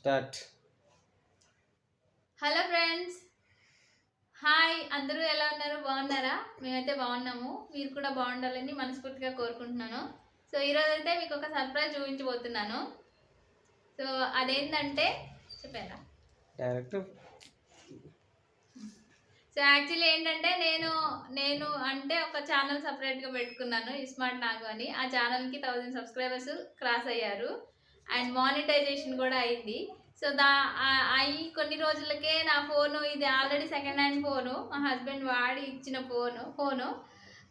Start. Hello friends. Hi అందరూ ఎలా ఉన్నారు? బాగున్నారా? మేమైతే బాగున్నాము. మీరు కూడా బాగుండాలని మనస్ఫూర్తిగా కోరుకుంటున్నాను. సో ఈరోజు అయితే మీకు ఒక సర్ప్రైజ్ చూపించబోతున్నాను. సో అదేంటంటే చెప్పారా? డైరెక్ట్. సో యాక్చువల్లీ ఏంటంటే నేను నేను అంటే ఒక ఛానల్ సపరేట్గా పెట్టుకున్నాను ఇస్మార్ట్ నాగు అని. ఆ ఛానల్కి థౌజండ్ సబ్స్క్రైబర్స్ క్రాస్ అయ్యారు. అండ్ మానిటైజేషన్ కూడా అయింది. సో దా అయి కొన్ని రోజులకే నా ఫోను ఇది ఆల్రెడీ సెకండ్ హ్యాండ్ ఫోను. మా హస్బెండ్ వాడి ఇచ్చిన ఫోను ఫోను.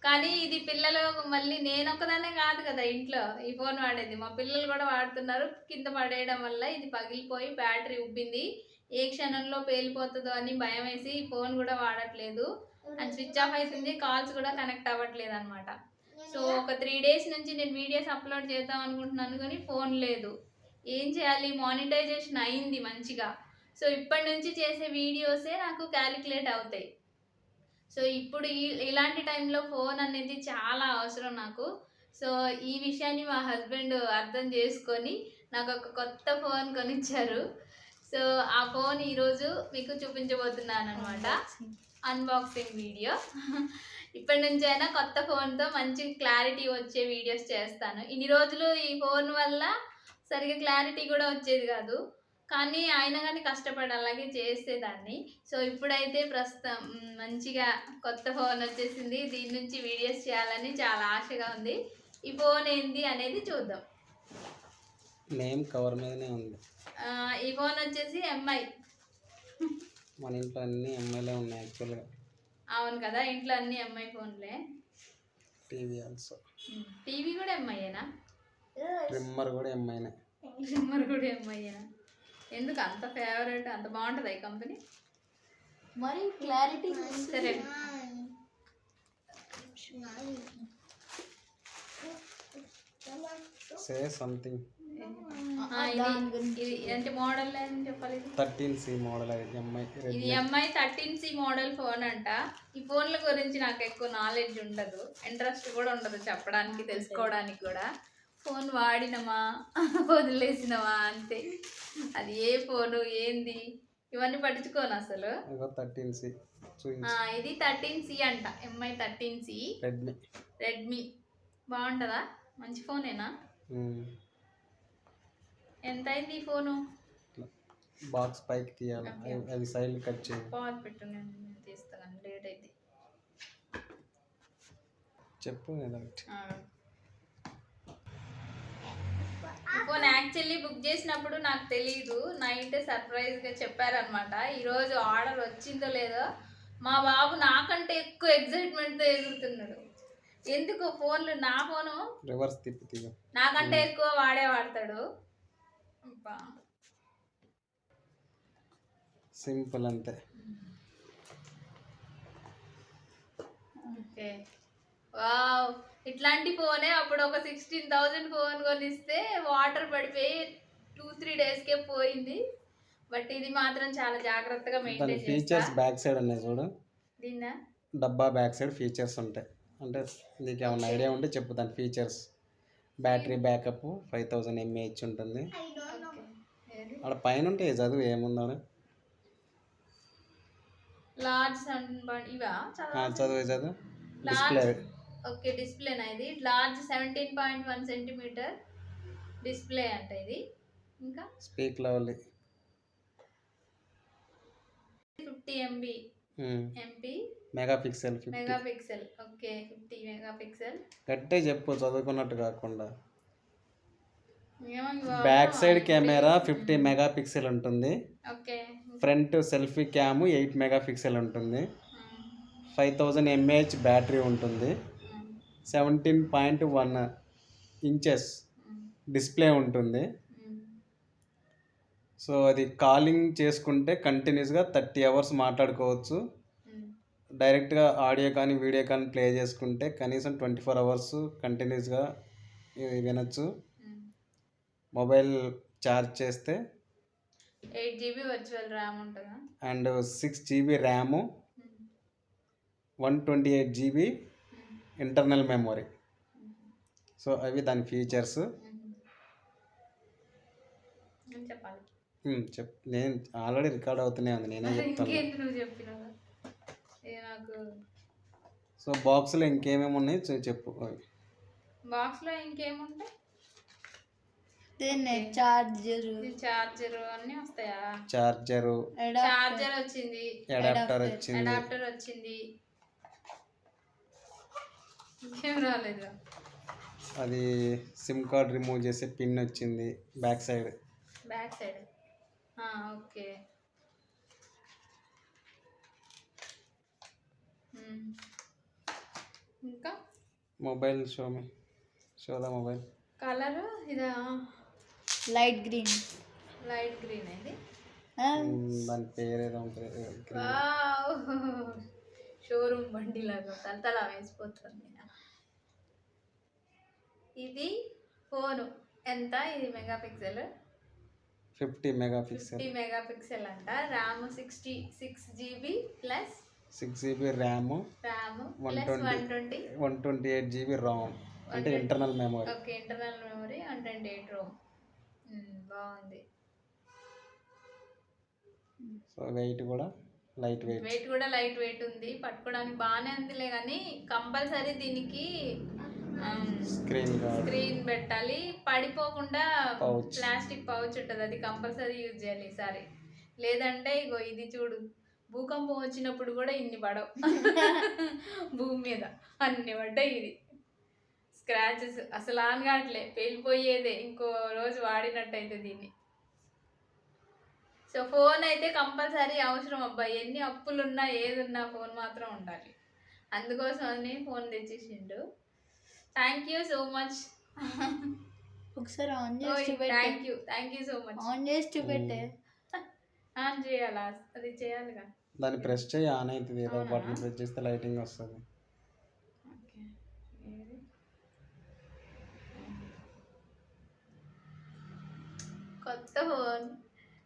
కానీ ఇది పిల్లలు మళ్ళీ నేను కాదు కదా ఇంట్లో. ఈ ఫోన్ వాడేది. మా పిల్లలు కూడా వాడుతున్నారు. కింద పడేయడం వల్ల ఇది పగిలిపోయి బ్యాటరీ ఉబ్బింది. ఏ క్షణంలో పేలిపోతుందో అని భయం వేసి ఈ ఫోన్ కూడా వాడట్లేదు. అండ్ స్విచ్ ఆఫ్ అవుతుంది. కాల్స్ కూడా కనెక్ట్ అవ్వట్లేదు అనమాట సో ఒక త్రీ డేస్ నుంచి నేను వీడియోస్ అప్లోడ్ చేద్దాం అనుకుంటున్నాను కానీ ఫోన్ లేదు. ఏం చేయాలి? మానిటైజేషన్ అయింది మంచిగా. సో ఇప్పటి నుంచి చేసే వీడియోసే నాకు క్యాలిక్యులేట్ అవుతాయి. సో ఇప్పుడు ఇలాంటి టైంలో ఫోన్ అనేది చాలా అవసరం నాకు. సో ఈ విషయాన్ని మా హస్బెండ్ అర్థం చేసుకొని నాకు ఒక కొత్త ఫోన్ కొనిచ్చారు. సో ఆ ఫోన్ ఈరోజు మీకు చూపించబోతున్నాను అనమాట అన్బాక్సింగ్ వీడియో ఇప్పటి నుంచి అయినా కొత్త ఫోన్తో మంచి క్లారిటీ వచ్చే వీడియోస్ చేస్తాను. ఇన్ని రోజులు ఈ ఫోన్ వల్ల సరిగా క్లారిటీ కూడా వచ్చేది కాదు. కానీ అయినా కానీ కష్టపడి అలాగే చేసేదాన్ని. సో ఇప్పుడైతే ప్రస్తుతం మంచిగా కొత్త ఫోన్ వచ్చేసింది. దీని నుంచి వీడియోస్ చేయాలని చాలా ఆశగా ఉంది. ఈ ఫోన్ ఏంది అనేది చూద్దాం. నేమ్ కవర్ మీదనే ఉంది. ఈ ఫోన్ వచ్చేసి ఎంఐ మన ఇంట్లో అన్ని ఎమ్మెల్యే ఉన్నాయి యాక్చువల్గా. అవును కదా ఇంట్లో అన్ని ఎంఐ ఫోన్లే. టీవీ ఆల్సో టీవీ కూడా ఎంఐయేనా ట్రిమ్మర్ కూడా ఎంఐనే ట్రిమ్మర్ కూడా ఎంఐయేనా ఎందుకు అంత ఫేవరెట్ అంత బాగుంటుంది ఈ కంపెనీ మరి క్లారిటీ సరే. సే సంథింగ్ ఇది అంటే మోడల్ అని చెప్పాలి ఇది? థర్టీన్ సి మోడల్ అది ఎంఐ ఇది Redmi MI thirteen C model phone అంట. ఈ ఫోన్ల గురించి నాకు ఎక్కువ నాలెడ్జ్ ఉండదు. ఇంట్రెస్ట్ కూడా ఉండదు చెప్పడానికి తెలుసుకోవడానికి కూడా. ఫోన్ వాడినమా? వదిలేసినమా? అంతే. అది ఏ ఫోను ఏంది? ఇవన్నీ పట్టించుకోను అసలు. థర్టీన్ సి ఇది థర్టీన్ సి అంట. MI thirteen C. Redmi Redmi బాగుంటుందా? మంచి ఫోనేనా? ఎంత అయింది ఈ ఫోను? బాక్స్ పైకి తీయాలి. అవి- అవి సైడ్ కట్ చేయాలి పాజ్ పెట్టు నేను తీస్తాను లేట్ అయితే చెప్పు ఒకటి ఫోన్ యాక్చువల్లీ బుక్ చేసినప్పుడు నాకు తెలియదు నైట్ సర్ప్రైజ్గా చెప్పారనమాట ఈరోజు ఆర్డర్ వచ్చిందో లేదో మా బాబు నాకంటే ఎక్కువ ఎగ్జైట్మెంట్తో ఎగురుతున్నాడు ఎందుకు? ఫోన్లు నా ఫోను రివర్స్ తిప్పి నాకంటే ఎక్కువ వాడే వాడతాడు. సింపుల్ అంతే. ఓకే. వావ్. ఇట్లాంటి ఫోనే అప్పుడు ఒక సిక్స్టీన్ థౌజండ్ ఫోన్ కొనిస్తే వాటర్ పడిపోయి టూ త్రీ డేస్కే పోయింది. బట్ ఇది మాత్రం చాలా జాగ్రత్తగా మెయింటైన్ ఫీచర్స్ బ్యాక్ సైడ్ ఉన్నాయి చూడు. దీన్నా? డబ్బా బ్యాక్ సైడ్ ఫీచర్స్ ఉంటాయి. అంటే నీకు ఏమైనా ఐడియా ఉంటే చెప్పు దాని features battery backup five thousand mAh ఉంటుంది? అక్కడ పైన ఉంటే చదువు ఏముందో చదువు? చదువు డిస్ప్లే ఓకే డిస్ప్లేనా ఇది. Large seventeen point one centimetre display అంట ఇది. ఇంకా? Speak level fifty MB MP megapixel fifty. Megapixel okay fifty megapixel గట్టే చెప్పు చదువుకున్నట్టు కాకుండా. Back side camera fifty megapixel ఉంటుంది. Okay. Front selfie cam eight megapixel ఉంటుంది ఫైవ్ థౌజండ్ ఎంఏహెచ్ బ్యాటరీ ఉంటుంది. Seventeen point one inches display ఉంటుంది. So అది calling చేసుకుంటే కంటిన్యూస్గా థర్టీ అవర్స్ మాట్లాడుకోవచ్చు. డైరెక్ట్గా ఆడియో కానీ వీడియో కానీ ప్లే చేసుకుంటే కనీసం ట్వంటీ ఫోర్ అవర్స్ కంటిన్యూస్గా వినొచ్చు. మొబైల్ ఛార్జ్ చేస్తే ఎయిట్ జీబీ వర్చువల్ ర్యామ్ ఉంటుందా? And six GB RAM one twenty eight GB internal memory. So అవి దాని ఫీచర్స్. చెప్పాలి? చెప్ నేను ఆల్రెడీ రికార్డ్ అవుతూనే ఉంది నేనే చెప్తాను ఇంకేంటి నువ్వు చెప్పినావు ఏ నాకు సో బాక్స్లో ఇంకేమేమి ఉన్నాయి? చె- చెప్పు. బాక్స్లో ఇంకేముంటాయి నెట్ చార్జర్ ఇది చార్జర్ అన్నీ వస్తాయా? చార్జరు చార్జర్ వచ్చింది. అడాప్టర్ వచ్చింది. అడాప్టర్ వచ్చింది. ఇంకేం రాలేదు. అది సిమ్ కార్డ్ రిమూవ్ చేసే పిన్ వచ్చింది back side. Back side. Okay. ఇంకా? మొబైల్ షోమి షోదా మొబైల్ కలర్ ఇదా? లైట్ గ్రీన్ లైట్ గ్రీన్ ఇది? దాని పేరు ఏదో ఉంటుంది. షోరూమ్ బండి లాగా తలతలా వేసిపోతుంది. ఇది ఫోను. ఎంత? ఇది megapixel fifty megapixel fifty megapixel అంట RAM sixty six GB plus six GB RAM one twenty one twenty. Eight GB RAM. అంటే internal memory okay internal memory one twenty eight ROM బాగుంది. So weight కూడా light weight weight కూడా light weight ఉంది. పట్టుకోవడానికి బాగానే ఉందిలే కానీ compulsory దీనికి స్క్రీన్ గార్డ్ స్క్రీన్ పెట్టాలి. పడిపోకుండా. ప్లాస్టిక్ పౌచ్ ఉంటుంది. అది కంపల్సరీ యూజ్ చేయాలి ఈసారి. లేదంటే ఇగో ఇది చూడు. భూకంపం వచ్చినప్పుడు కూడా ఇన్ని పడవు. భూమి మీద అన్ని పడ్డాయి ఇది. స్క్రాచెస్ అసలు ఆన్ కావట్లే. పేలిపోయేదే. ఇంకో రోజు వాడినట్టయితే దీన్ని. సో ఫోన్ అయితే కంపల్సరీ అవసరం అబ్బాయి ఎన్ని అప్పులు ఉన్నా ఏది ఉన్నా ఫోన్ మాత్రం ఉండాలి. అందుకోసం అని ఫోన్ తెచ్చేసిండు. థ్యాంక్ యూ సో మచ్ ఒకసారి ఆన్ చేసి thank you thank you so much on చేసి చూపెట్టే. ఆన్ చేయాలా? అది చేయాలిగా. దాన్ని ప్రెస్ చేయి ఆన్ అవుతుంది. ఏదో? బటన్ ప్రెస్ చేస్తే లైటింగ్ వస్తుంది? కొత్త ఫోన్.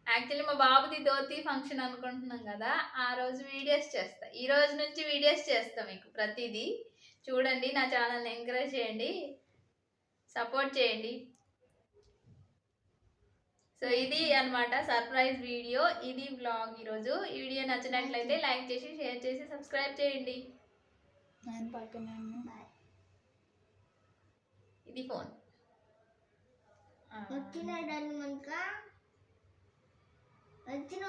యాక్చువల్లీ మా బాబుది ధోతి ఫంక్షన్ అనుకుంటున్నాం కదా ఆ రోజు వీడియోస్ చేస్తా. ఈ రోజు నుంచి వీడియోస్ చేస్తా మీకు ప్రతిదీ. చూడండి నా ఛానల్ని ఎంకరేజ్ చేయండి. సపోర్ట్ చేయండి. సో ఇది అన్నమాట సర్ప్రైజ్ వీడియో. ఇది బ్లాగ్ ఈరోజు. ఈ వీడియో నచ్చినట్లయితే లైక్ చేసి షేర్ చేసి సబ్స్క్రైబ్ చేయండి. నేను పక్కనే ఉన్నా. ఇది ఫోన్. వచ్చిన